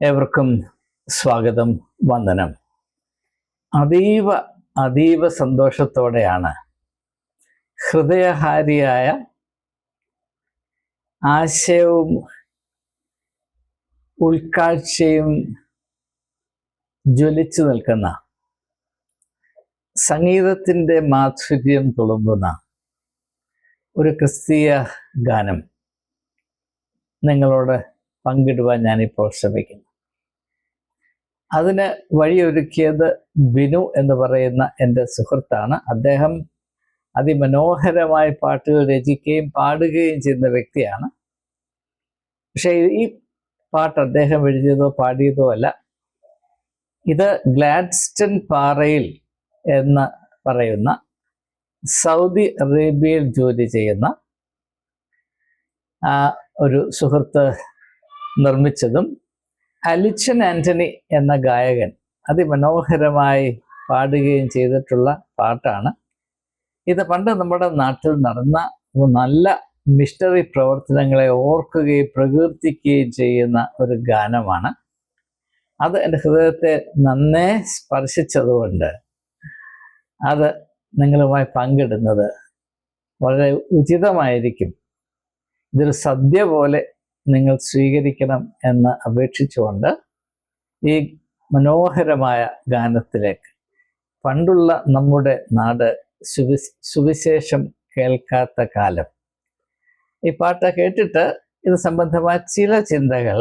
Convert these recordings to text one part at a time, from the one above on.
ഏവർക്കും സ്വാഗതം വന്ദനം. അതീവ അതീവ സന്തോഷത്തോടെയാണ് ഹൃദയഹാരിയായ ആശയവും ഉൾക്കാഴ്ചയും ജ്വലിച്ചു നിൽക്കുന്ന സംഗീതത്തിന്റെ മാധുര്യം തുളുമ്പുന്ന ഒരു ക്രിസ്തീയ ഗാനം നിങ്ങളോട് പങ്കിടുവാൻ ഞാനിപ്പോൾ ശ്രമിക്കുന്നു. അതിന് വഴിയൊരുക്കിയത് ബിനു എന്ന് പറയുന്ന എന്റെ സുഹൃത്താണ്. അദ്ദേഹം അതിമനോഹരമായ പാട്ടുകൾ രചിക്കുകയും പാടുകയും ചെയ്യുന്ന വ്യക്തിയാണ്. പക്ഷേ ഈ പാട്ട് അദ്ദേഹം എഴുതിയതോ പാടിയതോ അല്ല. ഇത് ഗ്ലാഡ്സ്റ്റൺ പാറയിൽ എന്ന് പറയുന്ന സൗദി അറേബ്യയിൽ ജോലി ചെയ്യുന്ന ഒരു സുഹൃത്ത് നിർമ്മിച്ചതും അലിച്ചൻ ആന്റണി എന്ന ഗായകൻ അതിമനോഹരമായി പാടുകയും ചെയ്തിട്ടുള്ള പാട്ടാണ്. ഇത് പണ്ട് നമ്മുടെ നാട്ടിൽ നടന്ന നല്ല മിഷണറി പ്രവർത്തനങ്ങളെ ഓർക്കുകയും പ്രകീർത്തിക്കുകയും ചെയ്യുന്ന ഒരു ഗാനമാണ്. അത് എന്റെ ഹൃദയത്തെ നന്നേ സ്പർശിച്ചതുകൊണ്ട് അത് നിങ്ങളുമായി പങ്കിടുന്നത് വളരെ ഉചിതമായിരിക്കും. ഇതൊരു സദ്യ പോലെ നിങ്ങൾ സ്വീകരിക്കണം എന്ന് അപേക്ഷിച്ചുകൊണ്ട് ഈ മനോഹരമായ ഗാനത്തിലേക്ക് പണ്ടുള്ള നമ്മുടെ നാട് സുവി സുവിശേഷം കേൾക്കാത്ത കാലം. ഈ പാട്ട് കേട്ടിട്ട് ഇത് സംബന്ധമായ ചില ചിന്തകൾ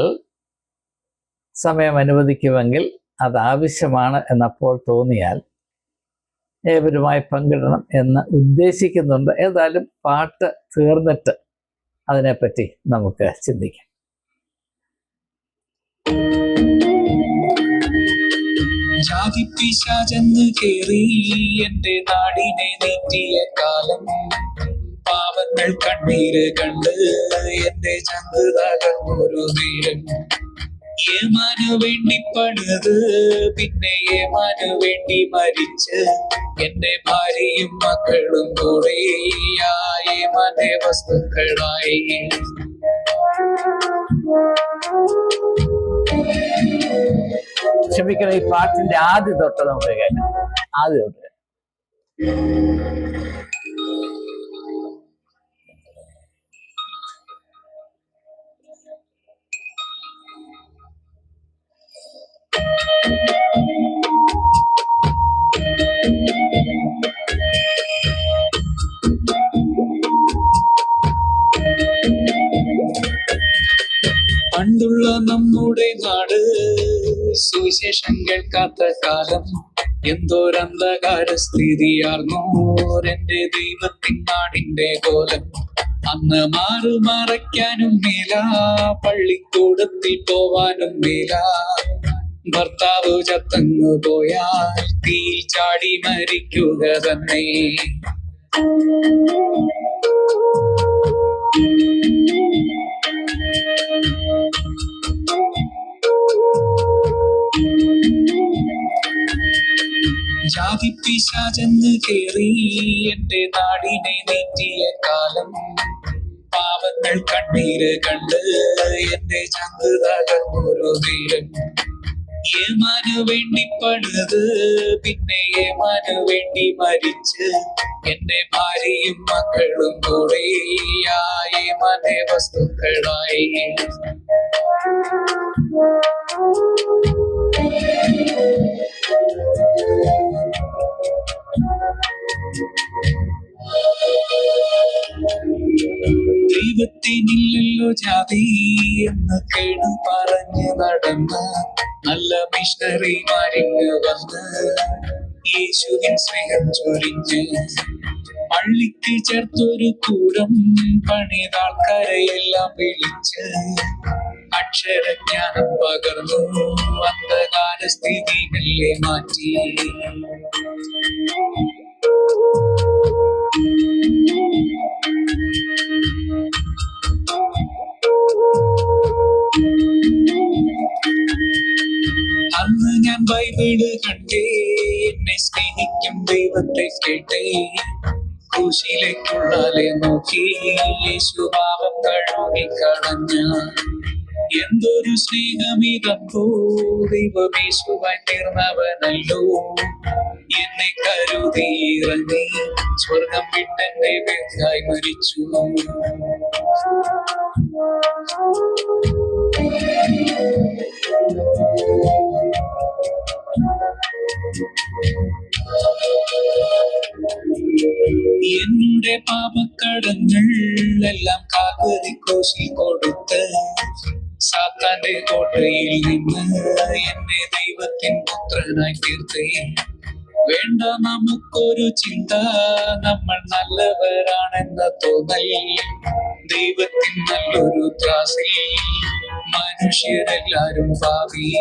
സമയം അനുവദിക്കുമെങ്കിൽ അത് ആവശ്യമാണ് എന്നപ്പോൾ തോന്നിയാൽ ഏവരുമായി പങ്കിടണം എന്ന് ഉദ്ദേശിക്കുന്നുണ്ട്. ഏതായാലും പാട്ട് തീർന്നിട്ട് അതിനെപ്പറ്റി നമുക്ക് ചിന്തിക്കാം. ജാതി പിശാചെന്ന് കേറി എന്റെ നാടിനെ നീട്ടിയ കാലം. പാവങ്ങൾ കണ്ണീര് കണ്ട് എന്റെ ചങ്ക് ഒരു നേരം. ഏമാനു വേണ്ടി പണിത് പിന്നെ ഏമാനു വേണ്ടി മരിച്ച്. എന്റെ ഭാര്യയും മക്കളും കൂടെ ആയി ഏമാന്റെ വസ്തുക്കളായി. ക്ഷമിക്കണം ഈ പാട്ടിന്റെ ആദ്യ തൊട്ട് നമുക്ക് കേൾക്കാം. ആദ്യ തൊട്ട് പണ്ടുള്ള നമ്മുടെ നാട്? സുവിശേഷം കേൾക്കാത്ത കാലം. എന്തോരന്ധകാര സ്ഥിതിയാർന്നോരെന്റെ ദൈവത്തിൻ നാടിന്റെ കോലം. അന്ന് മാറു മറയ്ക്കാനും മേല പള്ളിക്കൂടത്തിൽ പോവാനും മേല. ഭർത്താവ് ചത്തങ്ങു പോയാൽ തീ ചാടി മരിക്കുക തന്നെ. ജാതി പിശാചെന്ന് കേറി എന്റെ നാടിനെ നീറ്റിയ കാലം. പാവങ്ങൾ കണ്ണീര് കണ്ട് എന്റെ ചങ്ക് തകർന്നൊരു നേരം ഏമാനു വേണ്ടി പണിത് പിന്നെ ഏമാനു വേണ്ടി മരിച്ച്. എന്റെ ഭാര്യയും മക്കളും കൂടെ ആ ഏമാന്റെ വസ്തുക്കളായി. ദൈവത്തിനില്ലല്ലോ ജാതി എന്ന് കേടു പറഞ്ഞു നടന്ന നല്ല മിഷണറിമാരിങ്ങ് വന്ന് യേശുവിൻ സ്നേഹം ചൊരിഞ്ഞ് പള്ളിക്ക് ചേർത്തൊരു കൂടം പണിതാൾക്കാരെയെല്ലാം വിളിച്ച് അക്ഷരജ്ഞാനം പകർന്നു. അന്ധകാല സ്ഥിതി മെല്ലെ മാറ്റി. അന്ന് ഞാൻ ബൈബിൾ കണ്ടേ. എന്നെ സ്നേഹിക്കും ദൈവത്തെ കേട്ടേ. ക്രൂശിലേക്കുള്ളാലെ നോക്കി. യേശു പാപം കഴുകി കളഞ്ഞ. എന്തൊരു സ്നേഹമിതപ്പോ ദൈവമേശുവായി തീർന്നവനല്ലോ. എന്നെ കരുതി ഇറങ്ങി സ്വർഗം വിട്ടെന്റെ പേരായി മരിച്ചു. എന്നുടെ പാപക്കടങ്ങൾ എല്ലാം കാക്കതി കോശി കൊടുത്ത് സാത്താന്റെ കോട്ടയിൽ നിന്ന് എന്നെ ദൈവത്തിൻ പുത്രനായി തീർത്തേ. വേണ്ട നമുക്കൊരു ചിന്ത നമ്മൾ നല്ലവരാണെന്ന തോന്നൽ. ദൈവത്തിൻ നല്ലൊരു ത്രാസിൽ മനുഷ്യരെല്ലാരും ഭാവി.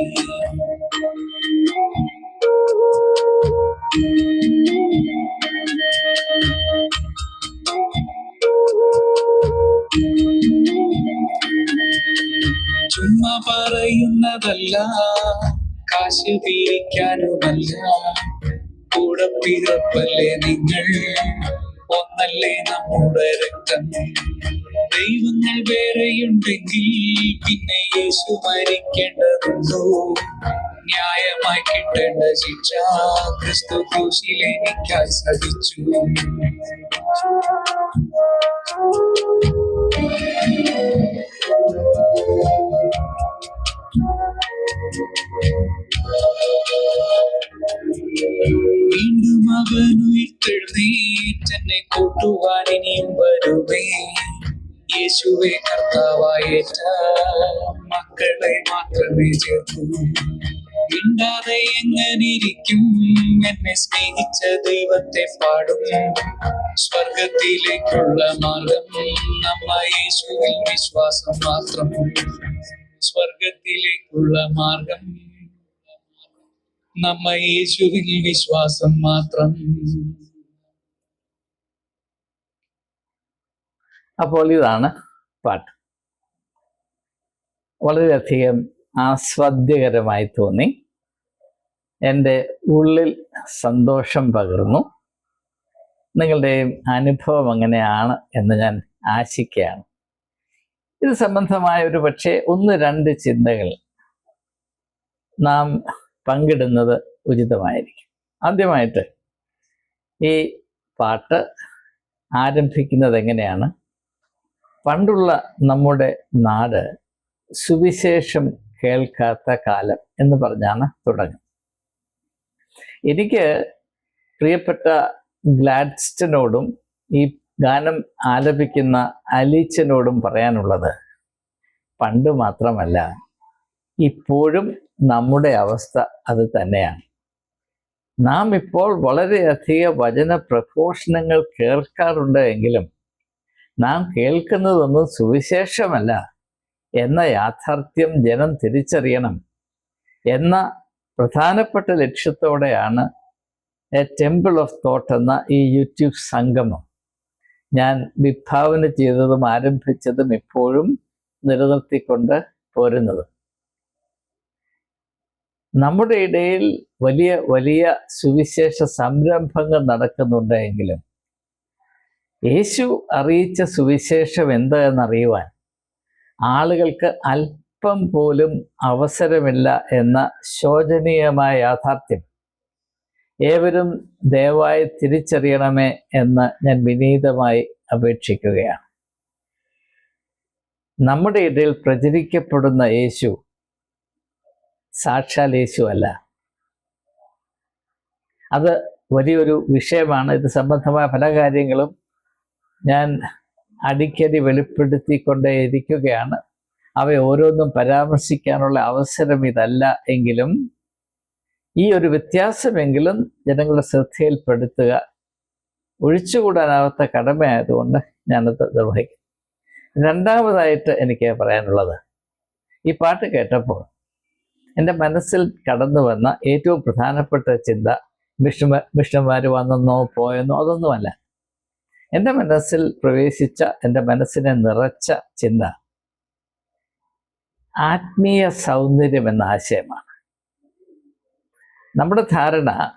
ചുമ്മാ പറയുന്നതല്ല. കാശ് പിരിക്കാനുമല്ല കൂടെ പിറപ്പല്ലേ നിങ്ങൾ? ഒന്നല്ലേ നമ്മുടെ രക്തം? ദൈവങ്ങൾ വേറെയുണ്ടെങ്കിൽ പിന്നെ യേശു മരിക്കേണ്ടതുണ്ടോ? ന്യായമായി കിട്ടേണ്ട ശിക്ഷ ക്രിസ്തു ക്രൂശിൽ സഹിച്ചു. വീണ്ടും അവൻ ഉയർത്തെഴുന്നേറ്റെന്നെ കൂട്ടുവാൻ ഇനിയും വരുവേ യേശുവെ കർത്താവായേറ്റ മക്കളെ മാത്രമേ ചേർക്കൂ. മിണ്ടാതെ എങ്ങനെ ഇരിക്കും? എന്നെ സ്നേഹിച്ച ദൈവത്തെ പാടും. സ്വർഗത്തിലേക്കുള്ള മാർഗം നമ്മ യേശുവിൽ വിശ്വാസം മാത്രം. സ്വർഗത്തിലേക്കുള്ള മാർഗം നമ്മ യേശുവിൽ വിശ്വാസം മാത്രം. അപ്പോൾ ഇതാണ് പാട്ട്. വളരെയധികം ആസ്വാദ്യകരമായി തോന്നി. എന്റെ ഉള്ളിൽ സന്തോഷം പകർന്നു. നിങ്ങളുടെയും അനുഭവം അങ്ങനെയാണ് എന്ന് ഞാൻ ആശിക്കുകയാണ്. ഇത് സംബന്ധമായ ഒരു പക്ഷേ ഒന്ന് രണ്ട് ചിന്തകൾ. നാം പങ്കിടുന്നത് ഉചിതമായിരിക്കും. ആദ്യമായിട്ട് ഈ പാട്ട് ആരംഭിക്കുന്നത് എങ്ങനെയാണ്? പണ്ടുള്ള നമ്മുടെ നാട് സുവിശേഷം കേൾക്കാത്ത കാലം എന്ന് പറഞ്ഞാണ് തുടങ്ങുന്നത്. എനിക്ക് പ്രിയപ്പെട്ട ഗ്ലാഡ്സ്റ്റനോടും ഈ ഗാനം ആലപിക്കുന്ന അലീച്ചനോടും പറയാനുള്ളത് പണ്ട് മാത്രമല്ല ഇപ്പോഴും നമ്മുടെ അവസ്ഥ അത് തന്നെയാണ്. നാം ഇപ്പോൾ വളരെയധികം വചന പ്രഘോഷണങ്ങൾ കേൾക്കാറുണ്ട് എങ്കിലും നാം കേൾക്കുന്നതൊന്നും സുവിശേഷമല്ല. എന്ന യാഥാർത്ഥ്യം ജനം തിരിച്ചറിയണം. എന്ന പ്രധാനപ്പെട്ട ലക്ഷ്യത്തോടെയാണ് എ ടെമ്പിൾ ഓഫ് തോട്ട് എന്ന ഈ യൂട്യൂബ് സംഗമം. ഞാൻ വിഭാവന ചെയ്തതും ആരംഭിച്ചതും ഇപ്പോഴും നിലനിർത്തിക്കൊണ്ട് പോരുന്നത്. നമ്മുടെ ഇടയിൽ വലിയ വലിയ സുവിശേഷ സംരംഭങ്ങൾ നടക്കുന്നുണ്ടെങ്കിലും യേശു അറിയിച്ച സുവിശേഷം എന്താ എന്നറിയുവാൻ ആളുകൾക്ക് അല്പം പോലും അവസരമില്ല എന്ന ശോചനീയമായ യാഥാർത്ഥ്യം. ഏവരും ദയവായി തിരിച്ചറിയണമേ എന്ന് ഞാൻ വിനീതമായി അപേക്ഷിക്കുകയാണ്. നമ്മുടെ ഇടയിൽ പ്രചരിക്കപ്പെടുന്ന യേശു സാക്ഷാൽ യേശു അല്ല. അത് വലിയൊരു വിഷയമാണ്. ഇത് സംബന്ധമായ പല കാര്യങ്ങളും ഞാൻ അടിക്കടി വെളിപ്പെടുത്തിക്കൊണ്ടേയിരിക്കുകയാണ് അവ ഓരോന്നും പരാമർശിക്കാനുള്ള അവസരം ഇതല്ല എങ്കിലും ഈ ഒരു വ്യത്യാസമെങ്കിലും ജനങ്ങളുടെ ശ്രദ്ധയിൽപ്പെടുത്തുക ഒഴിച്ചുകൂടാനാവാത്ത കടമയായതുകൊണ്ട് ഞാനത് നിർവഹിക്കും. രണ്ടാമതായിട്ട് എനിക്ക് പറയാനുള്ളത് ഈ പാട്ട് കേട്ടപ്പോൾ എന്റെ മനസ്സിൽ കടന്നു വന്ന ഏറ്റവും പ്രധാനപ്പെട്ട ചിന്ത മിഷമ മിഷന്മാർ വന്നെന്നോ പോയെന്നോ അതൊന്നുമല്ല. എന്റെ മനസ്സിൽ പ്രവേശിച്ച എന്റെ മനസ്സിനെ നിറച്ച ചിന്ത ആത്മീയ സൗന്ദര്യം എന്ന ആശയമാണ്. നമ്മുടെ ധാരണ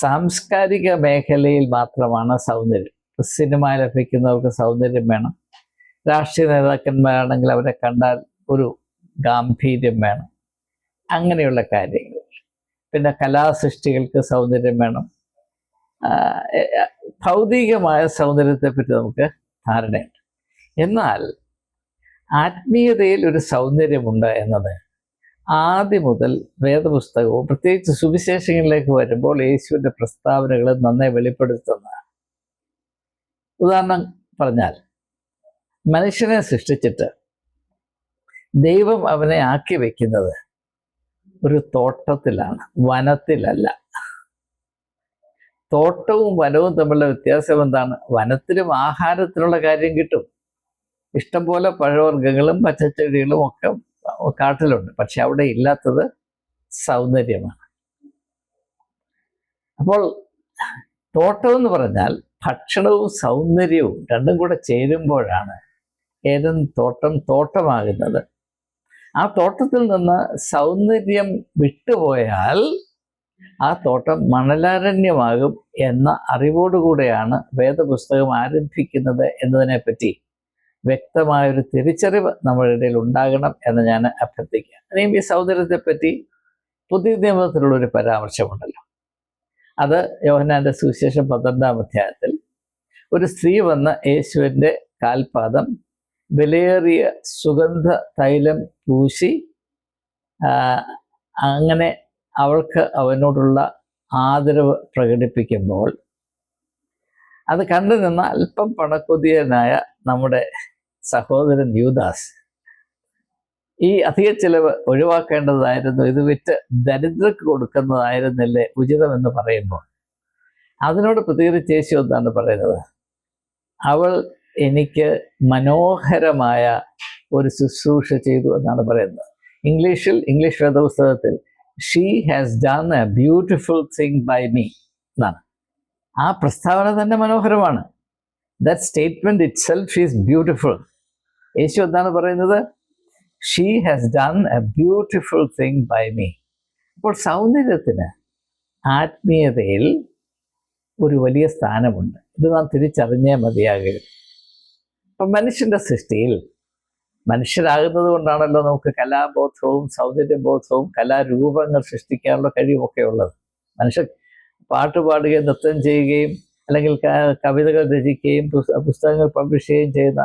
സാംസ്കാരിക മേഖലയിൽ മാത്രമാണ് സൗന്ദര്യം. സിനിമ ലഭിക്കുന്നവർക്ക് സൗന്ദര്യം വേണം. രാഷ്ട്രീയ നേതാക്കന്മാരാണെങ്കിൽ അവരെ കണ്ടാൽ ഒരു ഗാംഭീര്യം വേണം. അങ്ങനെയുള്ള കാര്യങ്ങൾ. പിന്നെ കലാസൃഷ്ടികൾക്ക് സൗന്ദര്യം വേണം. ഭൗതികമായ സൗന്ദര്യത്തെ പറ്റി നമുക്ക് ധാരണയുണ്ട്. എന്നാൽ ആത്മീയതയിൽ ഒരു സൗന്ദര്യമുണ്ട് എന്നത് ആദ്യം മുതൽ വേദപുസ്തകവും പ്രത്യേകിച്ച് സുവിശേഷങ്ങളിലേക്ക് വരുമ്പോൾ യേശുവിന്റെ പ്രസ്താവനകൾ നന്നായി വെളിപ്പെടുത്തുന്നതാണ്. ഉദാഹരണം പറഞ്ഞാൽ മനുഷ്യനെ സൃഷ്ടിച്ചിട്ട് ദൈവം അവനെ ആക്കി വെക്കുന്നത് ഒരു തോട്ടത്തിലാണ് വനത്തിലല്ല. തോട്ടവും വനവും തമ്മിലുള്ള വ്യത്യാസം എന്താണ്? വനത്തിലും ആഹാരത്തിനുള്ള കാര്യം കിട്ടും. ഇഷ്ടംപോലെ പഴവർഗങ്ങളും പച്ചച്ചെടികളും ഒക്കെ കാട്ടിലുണ്ട്. പക്ഷെ അവിടെ ഇല്ലാത്തത് സൗന്ദര്യമാണ്. അപ്പോൾ തോട്ടം എന്ന് പറഞ്ഞാൽ ഭക്ഷണവും സൗന്ദര്യവും രണ്ടും കൂടെ ചേരുമ്പോഴാണ് ഏതും തോട്ടം തോട്ടമാകുന്നത്. ആ തോട്ടത്തിൽ നിന്ന് സൗന്ദര്യം വിട്ടുപോയാൽ ആ തോട്ടം മണലാരണ്യമാകും എന്ന അറിവോടുകൂടെയാണ് വേദപുസ്തകം ആരംഭിക്കുന്നത് എന്നതിനെപ്പറ്റി വ്യക്തമായൊരു തിരിച്ചറിവ് നമ്മുടെ ഇടയിൽ ഉണ്ടാകണം എന്ന് ഞാൻ അഭ്യർത്ഥിക്കുക ഇനിയും ഈ സൗന്ദര്യത്തെപ്പറ്റി പുതിയ നിയമത്തിലുള്ള ഒരു പരാമർശമുണ്ടല്ലോ. അത് യോഹനാന്റെ സുവിശേഷം പന്ത്രണ്ടാം അധ്യായത്തിൽ ഒരു സ്ത്രീ വന്ന് യേശുവിന്റെ കാൽപാദം വിലയേറിയ സുഗന്ധ തൈലം പൂശി അങ്ങനെ അവൾക്ക് അവനോടുള്ള ആദരവ് പ്രകടിപ്പിക്കുമ്പോൾ അത് കണ്ടു നിന്ന അല്പം പണക്കുതിയനായ നമ്മുടെ സഹോദരൻ യൂദാസ് ഈ അധിക ചിലവ് ഒഴിവാക്കേണ്ടതായിരുന്നു. ഇത് വിറ്റ് ദരിദ്രക്ക് കൊടുക്കുന്നതായിരുന്നില്ലേ ഉചിതമെന്ന് പറയുമ്പോൾ. അതിനോട് പ്രതികരിച്ച് യേശു ഒന്നാണ് പറയുന്നത്? അവൾ എനിക്ക് മനോഹരമായ ഒരു ശുശ്രൂഷ ചെയ്തു എന്നാണ് പറയുന്നത്. ഇംഗ്ലീഷിൽ ഇംഗ്ലീഷ് വേദപുസ്തകത്തിൽ she has done a beautiful thing by me എന്നാണ്. ആ പ്രസ്താവന തന്നെ മനോഹരമാണ്. That statement itself is beautiful Yeshu എന്താണ് പറയുന്നത്? She has done a beautiful thing by me അപ്പോൾ സൗന്ദര്യത്തിന് ആത്മീയതയിൽ ഒരു വലിയ സ്ഥാനമുണ്ട്. ഇത് നാം തിരിച്ചറിഞ്ഞേ മതിയാകുക അപ്പം മനുഷ്യന്റെ സൃഷ്ടിയിൽ മനുഷ്യരാകുന്നത് കൊണ്ടാണല്ലോ നമുക്ക് കലാബോധവും സൗന്ദര്യബോധവും കലാരൂപങ്ങൾ സൃഷ്ടിക്കാനുള്ള കഴിവുമൊക്കെ ഉള്ളത്. മനുഷ്യർ പാട്ട് പാടുകയും നൃത്തം ചെയ്യുകയും അല്ലെങ്കിൽ കവിതകൾ രചിക്കുകയും പുസ്തകങ്ങൾ പബ്ലിഷ് ചെയ്യുകയും ചെയ്യുന്ന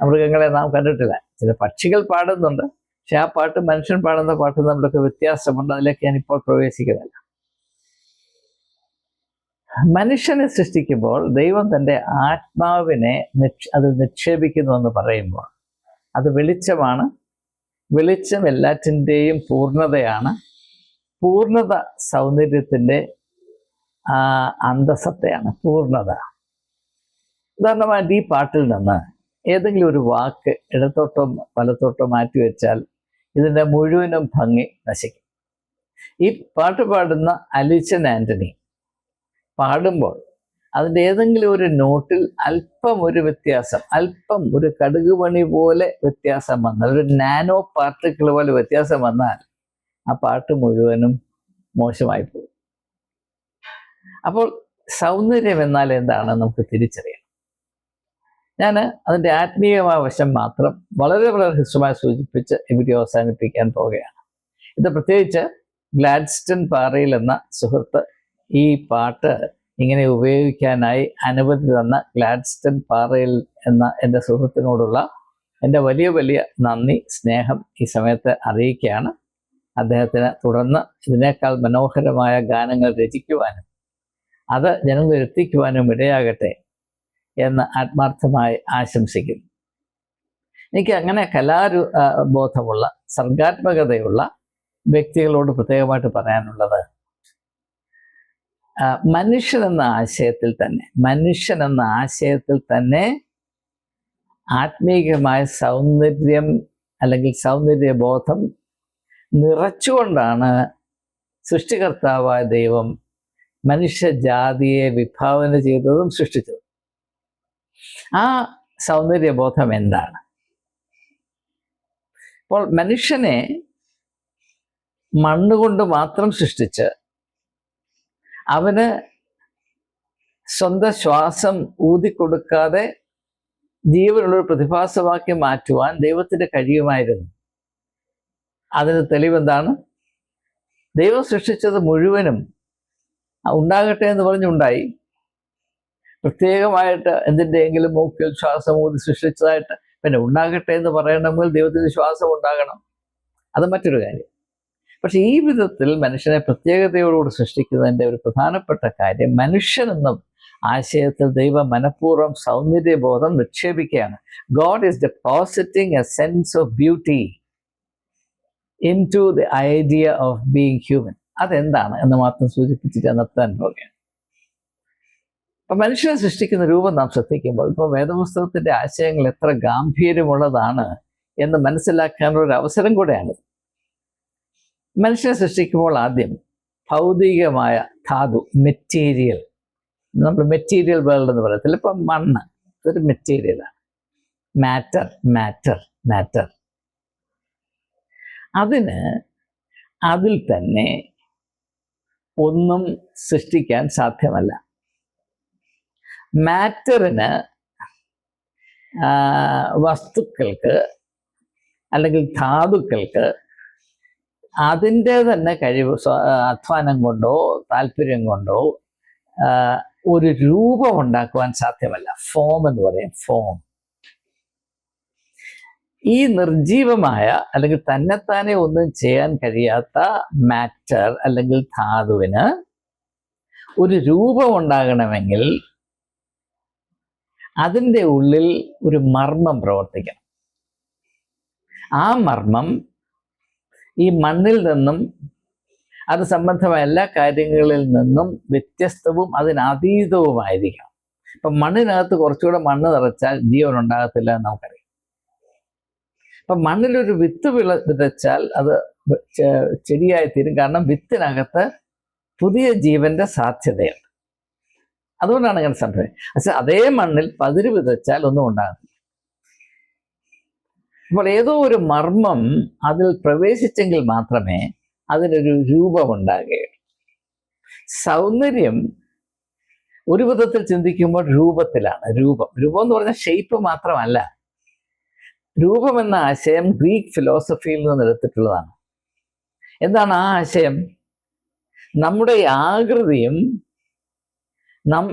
മൃഗങ്ങളെ നാം കണ്ടിട്ടില്ല. ചില പക്ഷികൾ പാടുന്നുണ്ട്. പക്ഷെ ആ പാട്ട് മനുഷ്യൻ പാടുന്ന പാട്ട് തമ്മിലൊക്കെ വ്യത്യാസമുണ്ട്. അതിലേക്ക് ഞാൻ ഇപ്പോൾ പ്രവേശിക്കുന്നില്ല. മനുഷ്യനെ സൃഷ്ടിക്കുമ്പോൾ ദൈവം തന്റെ ആത്മാവിനെ നിക്ഷ നിക്ഷേപിക്കുന്നു എന്ന് പറയുമ്പോൾ അത് വെളിച്ചമാണ്. വെളിച്ചം എല്ലാറ്റിന്റെയും പൂർണതയാണ്. പൂർണത സൗന്ദര്യത്തിന്റെ അന്തസത്തയാണ്. പൂർണത. ഉദാഹരണമായിട്ട് ഈ പാട്ടിൽ നിന്ന് ഏതെങ്കിലും ഒരു വാക്ക് ഇടത്തോട്ടോ വലത്തോട്ടോ മാറ്റി വെച്ചാൽ ഇതിന്റെ മുഴുവനും ഭംഗി നശിക്കും. ഈ പാട്ട് പാടുന്ന അലിച്ചൻ ആന്റണി പാടുമ്പോൾ അതിന്റെ ഏതെങ്കിലും ഒരു നോട്ടിൽ അല്പം ഒരു വ്യത്യാസം അല്പം ഒരു കടുക് പണി പോലെ വ്യത്യാസം വന്നാൽ ഒരു നാനോ പാർട്ടിക്കിൾ പോലെ വ്യത്യാസം വന്നാൽ ആ പാട്ട് മുഴുവനും മോശമായി പോകും. അപ്പോൾ സൗന്ദര്യം എന്നാൽ എന്താണ് നമുക്ക് തിരിച്ചറിയണം. ഞാൻ അതിന്റെ ആത്മീയമായ വശം മാത്രം വളരെ വളരെ ഹ്രസ്വമായി സൂചിപ്പിച്ച് ഇവിടെ അവസാനിപ്പിക്കാൻ പോവുകയാണ്. ഇത് പ്രത്യേകിച്ച് ഗ്ലാഡ്സ്റ്റൺ പാറയിൽ എന്ന സുഹൃത്ത് ഈ പാട്ട് ഇങ്ങനെ ഉപയോഗിക്കാനായി അനുമതി തന്ന ഗ്ലാഡ്സ്റ്റൺ പാറയിൽ എന്ന എന്റെ സുഹൃത്തിനോടുള്ള എന്റെ വലിയ വലിയ നന്ദി സ്നേഹം ഈ സമയത്ത് അറിയിക്കുകയാണ്. അദ്ദേഹത്തിന് തുടർന്ന് ഇതിനേക്കാൾ മനോഹരമായ ഗാനങ്ങൾ രചിക്കുവാനും അത് ജനങ്ങളിൽ എത്തിക്കുവാനും ഇടയാകട്ടെ എന്ന് ആത്മാർത്ഥമായി ആശംസിക്കുന്നു. എനിക്ക് അങ്ങനെ കലാരു ബോധമുള്ള സർഗാത്മകതയുള്ള വ്യക്തികളോട് പ്രത്യേകമായിട്ട് പറയാനുള്ളത് മനുഷ്യൻ എന്ന ആശയത്തിൽ തന്നെ മനുഷ്യൻ എന്ന ആശയത്തിൽ തന്നെ ആത്മീയമായ സൗന്ദര്യം അല്ലെങ്കിൽ സൗന്ദര്യ സൗന്ദര്യബോധം നിറച്ചുകൊണ്ടാണ് സൃഷ്ടികർത്താവായ ദൈവം മനുഷ്യജാതിയെ വിഭാവന ചെയ്തതും സൃഷ്ടിച്ചതും. ആ സൗന്ദര്യബോധം എന്താണ്? അപ്പോൾ മനുഷ്യനെ മണ്ണുകൊണ്ട് മാത്രം സൃഷ്ടിച്ച് അവന് സ്വന്തം ശ്വാസം ഊതിക്കൊടുക്കാതെ ജീവനുള്ളൊരു പ്രതിഭാസമാക്കി മാറ്റുവാൻ ദൈവത്തിന് കഴിയുമായിരുന്നു. അതിന് തെളിവെന്താണ്? ദൈവം സൃഷ്ടിച്ചത് മുഴുവനും ഉണ്ടാകട്ടെ എന്ന് പറഞ്ഞുണ്ടായി. പ്രത്യേകമായിട്ട് എന്തിന്റെയെങ്കിലും മൂക്കിൽ ശ്വാസം ഊതി സൃഷ്ടിച്ചതായിട്ട് പിന്നെ ഉണ്ടാകട്ടെ എന്ന് പറയണമെങ്കിൽ ദൈവത്തിന് ശ്വാസം ഉണ്ടാകണം. അത് മറ്റൊരു കാര്യം. പക്ഷെ ഈ വിധത്തിൽ മനുഷ്യനെ പ്രത്യേകതയോടുകൂടി സൃഷ്ടിക്കുന്നതിന്റെ ഒരു പ്രധാനപ്പെട്ട കാര്യം മനുഷ്യനെന്നും ആശയത്തിൽ ദൈവ മനഃപൂർവം സൗന്ദര്യബോധം നിക്ഷേപിക്കുകയാണ്. God is depositing a sense of beauty into the idea of being human അതെന്താണ് എന്ന് മാത്രം സൂചിപ്പിച്ചിട്ട് നിർത്താൻ പോകുകയാണ് അപ്പൊ മനുഷ്യനെ സൃഷ്ടിക്കുന്ന രൂപം നാം ശ്രദ്ധിക്കുമ്പോൾ ഇപ്പോൾ വേദപുസ്തകത്തിന്റെ ആശയങ്ങൾ എത്ര ഗാംഭീര്യമുള്ളതാണ് എന്ന് മനസ്സിലാക്കാനുള്ള ഒരു അവസരം കൂടെയാണ് മനുഷ്യനെ സൃഷ്ടിക്കുമ്പോൾ ആദ്യം ഭൗതികമായ ധാതു മെറ്റീരിയൽ നമ്മൾ മെറ്റീരിയൽ വേൾഡ് എന്ന് പറയത്തില്ല ഇപ്പം മണ്ണ് ഇതൊരു മെറ്റീരിയലാണ് മാറ്റർ മാറ്റർ മാറ്റർ അതിന് അതിൽ തന്നെ ഒന്നും സൃഷ്ടിക്കാൻ സാധ്യമല്ല. മാറ്ററിന് വസ്തുക്കൾക്ക് അല്ലെങ്കിൽ ധാതുക്കൾക്ക് അതിന്റെ തന്നെ കഴിവ് അധ്വാനം കൊണ്ടോ താല്പര്യം കൊണ്ടോ ഒരു രൂപം ഉണ്ടാക്കുവാൻ സാധ്യമല്ല. ഫോം എന്ന് പറയും ഫോം. ഈ നിർജീവമായ അല്ലെങ്കിൽ തന്നെത്താനെ ഒന്നും ചെയ്യാൻ കഴിയാത്ത മാറ്റർ അല്ലെങ്കിൽ ധാതുവിന് ഒരു രൂപം ഉണ്ടാകണമെങ്കിൽ അതിന്റെ ഉള്ളിൽ ഒരു മർമ്മം പ്രവർത്തിക്കണം. ആ മർമ്മം ഈ മണ്ണിൽ നിന്നും അത് സംബന്ധമായ എല്ലാ കാര്യങ്ങളിൽ നിന്നും വ്യത്യസ്തവും അതിനതീതവുമായിരിക്കണം ഇപ്പം മണ്ണിനകത്ത് കുറച്ചുകൂടെ മണ്ണ് നിറച്ചാൽ ജീവൻ ഉണ്ടാകത്തില്ല എന്ന് നമുക്കറിയാം. ഇപ്പം മണ്ണിലൊരു വിത്ത് വിള വിതച്ചാൽ അത് ചെ- ചെടിയായി തീരും കാരണം വിത്തിനകത്ത് പുതിയ ജീവന്റെ സാധ്യതയാണ് അതുകൊണ്ടാണ് അങ്ങനെ സംഭവം പക്ഷെ അതേ മണ്ണിൽ പതിര് വിതച്ചാൽ ഒന്നും ഉണ്ടാകുന്നില്ല അപ്പോൾ ഏതോ ഒരു മർമ്മം അതിൽ പ്രവേശിച്ചെങ്കിൽ മാത്രമേ അതിനൊരു രൂപമുണ്ടാകുകയുള്ളൂ. സൗന്ദര്യം ഒരു വിധത്തിൽ ചിന്തിക്കുമ്പോൾ രൂപത്തിലാണ് രൂപം. രൂപം എന്ന് പറഞ്ഞാൽ ഷേപ്പ് മാത്രമല്ല. രൂപം എന്ന ആശയം ഗ്രീക്ക് ഫിലോസഫിയിൽ നിന്ന് എടുത്തിട്ടുള്ളതാണ്. എന്താണ് ആ ആശയം? നമ്മുടെ ആകൃതിയും നം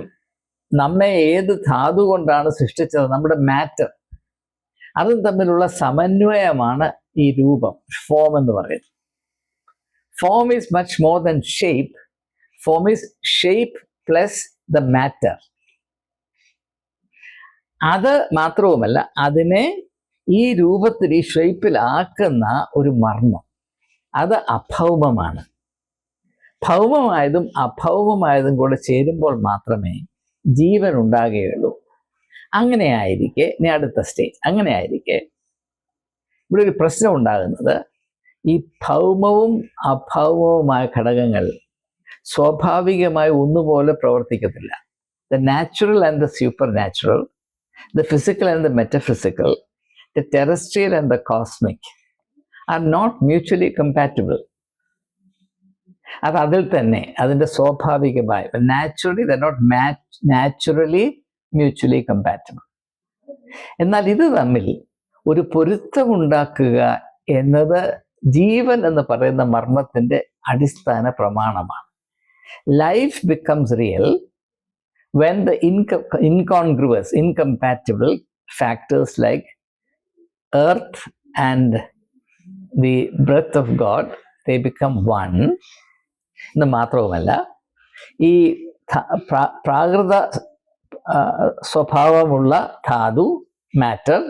നമ്മെ ഏത് ധാതു കൊണ്ടാണ് സൃഷ്ടിച്ചത്? നമ്മുടെ മാറ്റർ അതും തമ്മിലുള്ള സമന്വയമാണ് ഈ രൂപം ഫോം എന്ന് പറയുന്നത്. Form is much more than shape form is shape plus the matter അത് മാത്രവുമല്ല അതിനെ ഈ രൂപത്തിൽ ഈ ഷേപ്പിലാക്കുന്ന ഒരു മർമ്മം. അത് അഭൗമമാണ്. ഭൗമമായതും അഭൗമമായതും കൂടെ ചേരുമ്പോൾ മാത്രമേ ജീവൻ ഉണ്ടാകുകയുള്ളൂ. അങ്ങനെ ആയിരിക്കെ ഇനി അടുത്ത സ്റ്റേജ് അങ്ങനെ ആയിരിക്കെ ഇവിടെ ഒരു പ്രശ്നം ഉണ്ടാകുന്നത് ഈ ഭൗമവും അഭൗമവുമായ ഘടകങ്ങൾ സ്വാഭാവികമായി ഒന്നുപോലെ പ്രവർത്തിക്കത്തില്ല. The natural and the supernatural the physical and the metaphysical the terrestrial and the cosmic are not mutually compatible അത് അതിൽ തന്നെ അതിന്റെ സ്വാഭാവികമായി naturally the not match naturally mutually compatible എന്നാൽ ഇത് തമ്മിൽ ഒരു പൊരുത്തമുണ്ടാക്കുക എന്നത് ജീവൻ എന്ന് പറയുന്ന മർമ്മത്തിന്റെ അടിസ്ഥാന പ്രമാണമാണ്. Life becomes real when the in incongruous incompatible factors like earth and the breath of God they become one എന്ന് മാത്രവുമല്ല ഈ പ്രാകൃത സ്വഭാവമുള്ള ധാതു മാറ്റർ.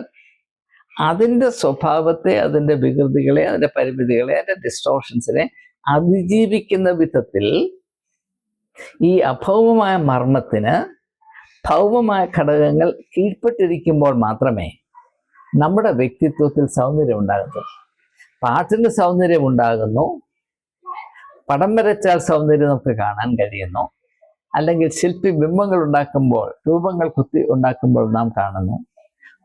അതിന്റെ സ്വഭാവത്തെ അതിന്റെ വികൃതികളെ അതിന്റെ പരിമിതികളെ അതിന്റെ ഡിസ്ട്രോഷൻസിനെ അതിജീവിക്കുന്ന വിധത്തിൽ ഈ അഭൗമമായ മർമ്മത്തിന് ഭൗമമായ ഘടകങ്ങൾ കീഴ്പ്പെട്ടിരിക്കുമ്പോൾ മാത്രമേ നമ്മുടെ വ്യക്തിത്വത്തിൽ സൗന്ദര്യം ഉണ്ടാകുന്നു പാട്ടിന് സൗന്ദര്യം ഉണ്ടാകുന്നു. പടം വരച്ചാൽ സൗന്ദര്യം നമുക്ക് കാണാൻ കഴിയുന്നു. അല്ലെങ്കിൽ ശില്പി ബിംബങ്ങൾ ഉണ്ടാക്കുമ്പോൾ രൂപങ്ങൾ കുത്തി ഉണ്ടാക്കുമ്പോൾ നാം കാണുന്നു.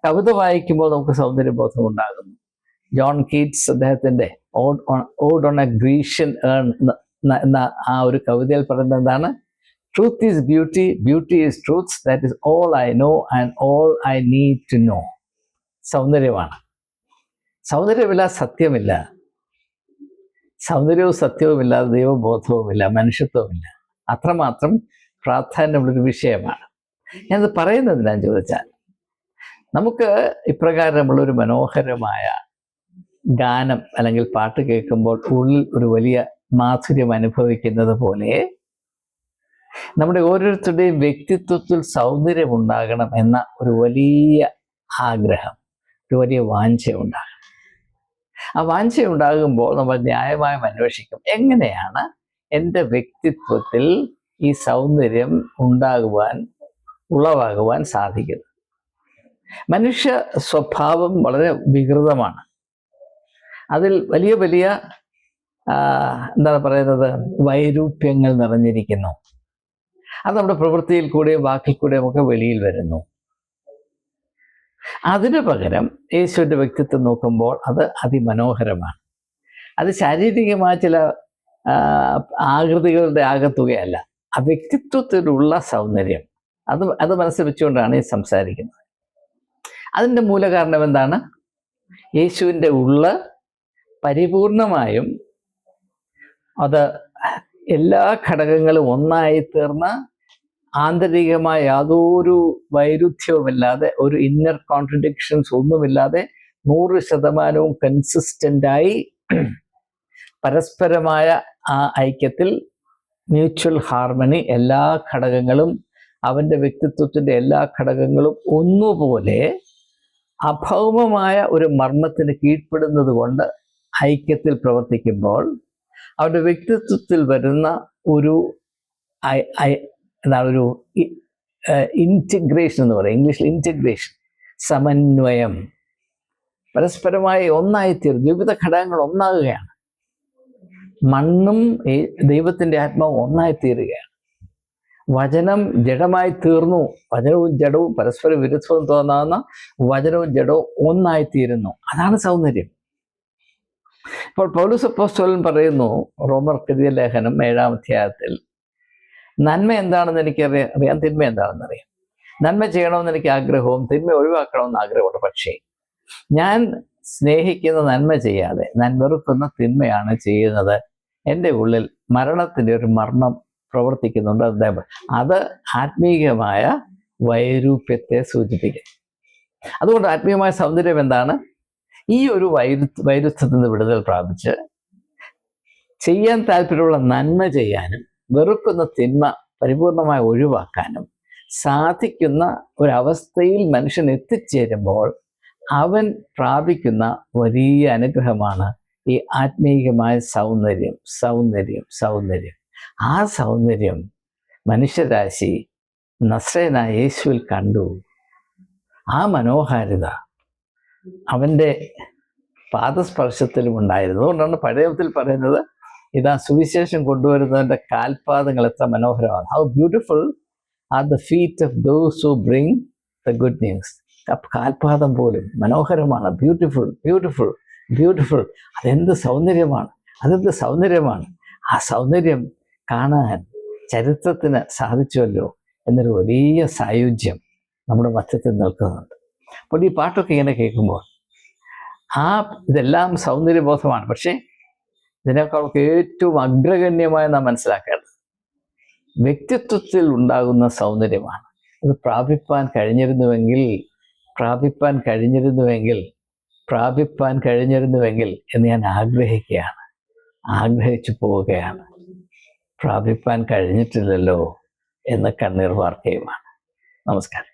കവിത വായിക്കുമ്പോൾ നമുക്ക് സൗന്ദര്യബോധം ഉണ്ടാകുന്നു ജോൺ കീറ്റ്സ് അദ്ദേഹത്തിന്റെ ode on ode on a Grecian urn എന്ന ആ ഒരു കവിതയിൽ പറയുന്നത് എന്താണ്? Truth is beauty beauty is truth that is all I know and all I need to know സൗന്ദര്യമാണ്. സൗന്ദര്യമില്ല സത്യമില്ല. സൗന്ദര്യവും സത്യവുമില്ല ദൈവബോധവുമില്ല മനുഷ്യത്വവുമില്ല. അത്രമാത്രം പ്രാധാന്യമുള്ളൊരു വിഷയമാണ്. ഞാനത് പറയുന്നത് ഞാൻ ചോദിച്ചാൽ നമുക്ക് ഇപ്രകാരമുള്ളൊരു മനോഹരമായ ഗാനം അല്ലെങ്കിൽ പാട്ട് കേൾക്കുമ്പോൾ ഉള്ളിൽ ഒരു വലിയ മാധുര്യം അനുഭവിക്കുന്നത് പോലെ നമ്മുടെ ഓരോരുത്തരുടെയും വ്യക്തിത്വത്തിൽ സൗന്ദര്യം ഉണ്ടാകണം എന്ന ഒരു വലിയ ആഗ്രഹം ഒരു വലിയ വാഞ്ച ഉണ്ടാകണം. ആ വാഞ്ച ഉണ്ടാകുമ്പോൾ നമ്മൾ ന്യായമായും അന്വേഷിക്കും എങ്ങനെയാണ് എന്റെ വ്യക്തിത്വത്തിൽ ഈ സൗന്ദര്യം ഉണ്ടാകുവാൻ ഉളവാകുവാൻ സാധിക്കുന്നു. മനുഷ്യ സ്വഭാവം വളരെ വികൃതമാണ്. അതിൽ വലിയ വലിയ എന്താണ് പറയുന്നത് വൈരൂപ്യങ്ങൾ നിറഞ്ഞിരിക്കുന്നു. അത് നമ്മുടെ പ്രവൃത്തിയിൽ കൂടെയും വാക്കിൽ കൂടെയും ഒക്കെ വെളിയിൽ വരുന്നു. അതിനു പകരം യേശുവിന്റെ വ്യക്തിത്വം നോക്കുമ്പോൾ അത് അതിമനോഹരമാണ്. അത് ശാരീരികമായ ചില ആകൃതികളുടെ ആകത്തുകയല്ല. ആ വ്യക്തിത്വത്തിലുള്ള സൗന്ദര്യം. അത് അത് മനസ്സിൽ വെച്ചുകൊണ്ടാണ് ഈ സംസാരിക്കുന്നത്. അതിന്റെ മൂലകാരണം എന്താണ്? യേശുവിന്റെ ഉള്ള പരിപൂർണമായും അത് എല്ലാ ഘടകങ്ങളും ഒന്നായി തീർന്ന ആന്തരികമായ യാതൊരു വൈരുദ്ധ്യവുമില്ലാതെ ഒരു ഇന്നർ കോൺട്രഡിക്ഷൻസ് ഒന്നുമില്ലാതെ നൂറ് ശതമാനവും കൺസിസ്റ്റന്റായി പരസ്പരമായ ആ ഐക്യത്തിൽ മ്യൂച്വൽ ഹാർമണി എല്ലാ ഘടകങ്ങളും അവന്റെ വ്യക്തിത്വത്തിന്റെ എല്ലാ ഘടകങ്ങളും ഒന്നുപോലെ അഭൗമമായ ഒരു മർമ്മത്തിന് കീഴ്പ്പെടുന്നത് കൊണ്ട് ഐക്യത്തിൽ പ്രവർത്തിക്കുമ്പോൾ അവരുടെ വ്യക്തിത്വത്തിൽ വരുന്ന ഒരു എന്താണ് ഒരു ഇന്റിഗ്രേഷൻ എന്ന് പറയും. ഇംഗ്ലീഷിൽ ഇന്റിഗ്രേഷൻ സമന്വയം. പരസ്പരമായി ഒന്നായിത്തീർന്നു വിവിധ ഘടകങ്ങൾ ഒന്നാകുകയാണ്. മണ്ണും ഈ ദൈവത്തിന്റെ ആത്മാവും ഒന്നായി തീരുകയാണ്. വചനം ജഡമായി തീർന്നു. വചനവും ജഡവും പരസ്പര വിരുദ്ധവും തോന്നാവുന്ന വചനവും ജഡവും ഒന്നായി തീരുന്നു. അതാണ് സൗന്ദര്യം. ഇപ്പോൾ പൗലൂസ് അപ്പോസ്തലൻ പറയുന്നു റോമർ കൃതിയ ലേഖനം ഏഴാം അധ്യായത്തിൽ നന്മ എന്താണെന്ന് എനിക്കറിയാം അറിയാം. തിന്മ എന്താണെന്ന് അറിയാം. നന്മ ചെയ്യണമെന്ന് എനിക്ക് ആഗ്രഹവും തിന്മ ഒഴിവാക്കണമെന്ന് ആഗ്രഹമുണ്ട്. പക്ഷേ ഞാൻ സ്നേഹിക്കുന്ന നന്മ ചെയ്യാതെ ഞാൻ വെറുക്കുന്ന തിന്മയാണ് ചെയ്യുന്നത്. എന്റെ ഉള്ളിൽ മരണത്തിന്റെ ഒരു മർമ്മം പ്രവർത്തിക്കുന്നുണ്ട് അദ്ദേഹം. അത് ആത്മീയമായ വൈരൂപ്യത്തെ സൂചിപ്പിക്കും. അതുകൊണ്ട് ആത്മീയമായ സൗന്ദര്യം എന്താണ്? ഈ ഒരു വൈരു വൈരുദ്ധ്യത്തിൽ നിന്ന് വിടുതൽ പ്രാപിച്ച് ചെയ്യാൻ താല്പര്യമുള്ള നന്മ ചെയ്യാനും വെറുക്കുന്ന തിന്മ പരിപൂർണമായി ഒഴിവാക്കാനും സാധിക്കുന്ന ഒരവസ്ഥയിൽ മനുഷ്യൻ എത്തിച്ചേരുമ്പോൾ അവൻ പ്രാപിക്കുന്ന വലിയ അനുഗ്രഹമാണ് ഈ ആത്മീയമായ സൗന്ദര്യം സൗന്ദര്യം സൗന്ദര്യം. ആ സൗന്ദര്യം മനുഷ്യരാശി നസ്രേനായ യേശുവിൽ കണ്ടു. ആ മനോഹാരിത അവന്റെ പാദസ്പർശത്തിലും ഉണ്ടായിരുന്നു. അതുകൊണ്ടാണ് പഴയത്തിൽ പറയുന്നത് ഇതാ സുവിശേഷം കൊണ്ടുവരുന്നതിന്റെ കാൽപാദങ്ങൾ എത്ര മനോഹരമാണ്. How beautiful are the feet of those who bring the good news കാൽപാദം പോലും മനോഹരമാണ്. ബ്യൂട്ടിഫുൾ ബ്യൂട്ടിഫുൾ ബ്യൂട്ടിഫുൾ അതെന്ത് സൗന്ദര്യമാണ്? അതെന്ത് സൗന്ദര്യമാണ്? ആ സൗന്ദര്യം കാണാൻ ചരിത്രത്തിന് സാധിച്ചുവല്ലോ എന്നൊരു വലിയ സായുജ്യം നമ്മുടെ മധ്യത്തിൽ നിൽക്കുന്നുണ്ട്. അപ്പോൾ ഈ പാട്ടൊക്കെ ഇങ്ങനെ കേൾക്കുമ്പോൾ ആ ഇതെല്ലാം സൗന്ദര്യബോധമാണ്. പക്ഷേ ഇതിനേക്കാളൊക്കെ ഏറ്റവും അഗ്രഗണ്യമായി നാം മനസ്സിലാക്കേണ്ടത് വ്യക്തിത്വത്തിൽ ഉണ്ടാകുന്ന സൗന്ദര്യമാണ്. അത് പ്രാപിപ്പാൻ കഴിഞ്ഞിരുന്നുവെങ്കിൽ പ്രാപിപ്പാൻ കഴിഞ്ഞിരുന്നുവെങ്കിൽ പ്രാപിപ്പാൻ കഴിഞ്ഞിരുന്നുവെങ്കിൽ എന്ന് ഞാൻ ആഗ്രഹിക്കുകയാണ്. ആഗ്രഹിച്ചു പോവുകയാണ്. പ്രാപിപ്പാൻ കഴിഞ്ഞിട്ടില്ലല്ലോ എന്ന കണ്ണീർ വാർത്തയുമാണ് നമസ്കാരം.